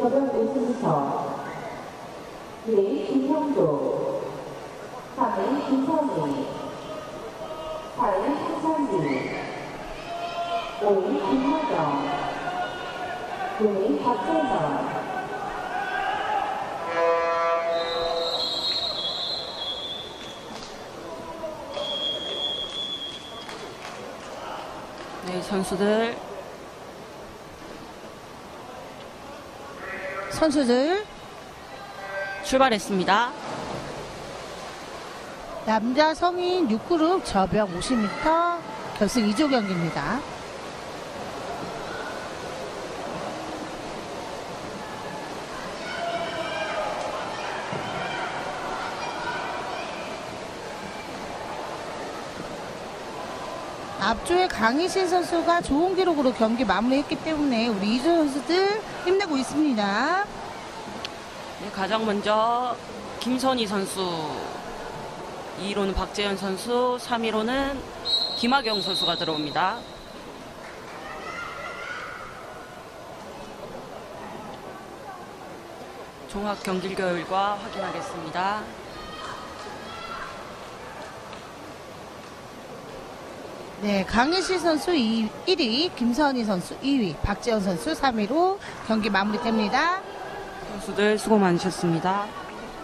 저변 우승서 2위 김형도 3위 김선희. 4위 한선기 5위 김하경 6위 박재선 네, 선수들 선수들 출발했습니다. 남자 성인 6그룹 저병 50m 결승 2조 경기입니다. 앞조에 강희신 선수가 좋은 기록으로 경기 마무리했기 때문에 우리 이조 선수들 힘내고 있습니다. 네, 가장 먼저 김선희 선수, 2위로는 박재현 선수, 3위로는 김하경 선수가 들어옵니다. 종합 경질 결과 확인하겠습니다. 네, 강희실 선수 2, 1위, 김선희 선수 2위, 박재현 선수 3위로 경기 마무리됩니다. 선수들 수고 많으셨습니다.